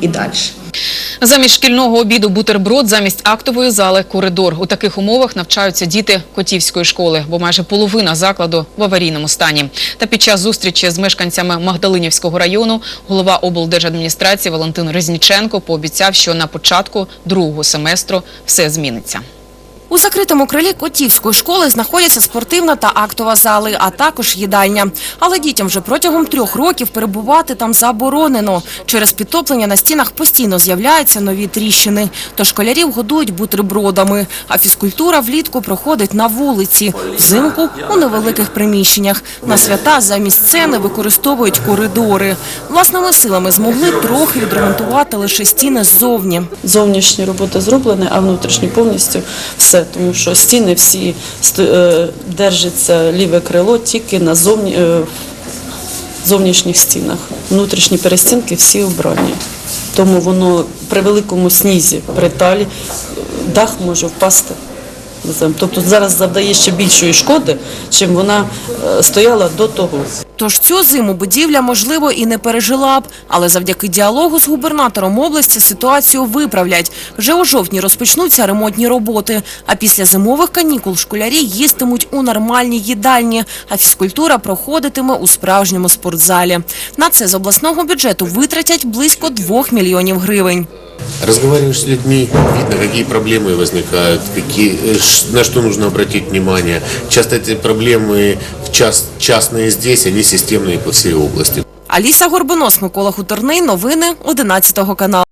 і далі. Замість шкільного обіду бутерброд, замість актової зали коридор. У таких умовах навчаються діти Котівської школи, бо майже половина закладу в аварійному стані. Та під час зустрічі з мешканцями Магдалинівського району голова облдержадміністрації Валентин Резніченко пообіцяв, що на початку другого семестру все зміниться. У закритому крилі Котівської школи знаходяться спортивна та актова зали, а також їдальня. Але дітям вже протягом трьох років перебувати там заборонено. Через підтоплення на стінах постійно з'являються нові тріщини. То школярів годують бутербродами, а фізкультура влітку проходить на вулиці, взимку у невеликих приміщеннях. На свята замість сцени використовують коридори. Власними силами змогли трохи відремонтувати лише стіни ззовні. Зовнішні роботи зроблені, а внутрішні повністю все, тому що стіни всі е, ліве крило тільки на зовні, е, зовнішніх стінах. Внутрішні перестінки всі обрані. Тому воно при великому снізі, при талі, дах може впасти. Тобто зараз завдає ще більшої шкоди, чим вона е, стояла до того. Тож цю зиму будівля, можливо, і не пережила б, але завдяки діалогу з губернатором області ситуацію виправлять. Вже у жовтні розпочнуться ремонтні роботи, а після зимових канікул школярі їстимуть у нормальній їдальні, а фізкультура проходитиме у справжньому спортзалі. На це з обласного бюджету витратять близько 2 мільйонів гривень. Разговариваешь с людьми, видно, какие проблемы возникают, какие, э, ш- на что нужно обратить внимание. Часто эти проблемы в час, частные здесь, они системные по всей области. Аліса Горбонос, Микола Хуторний. Новини 11 каналу.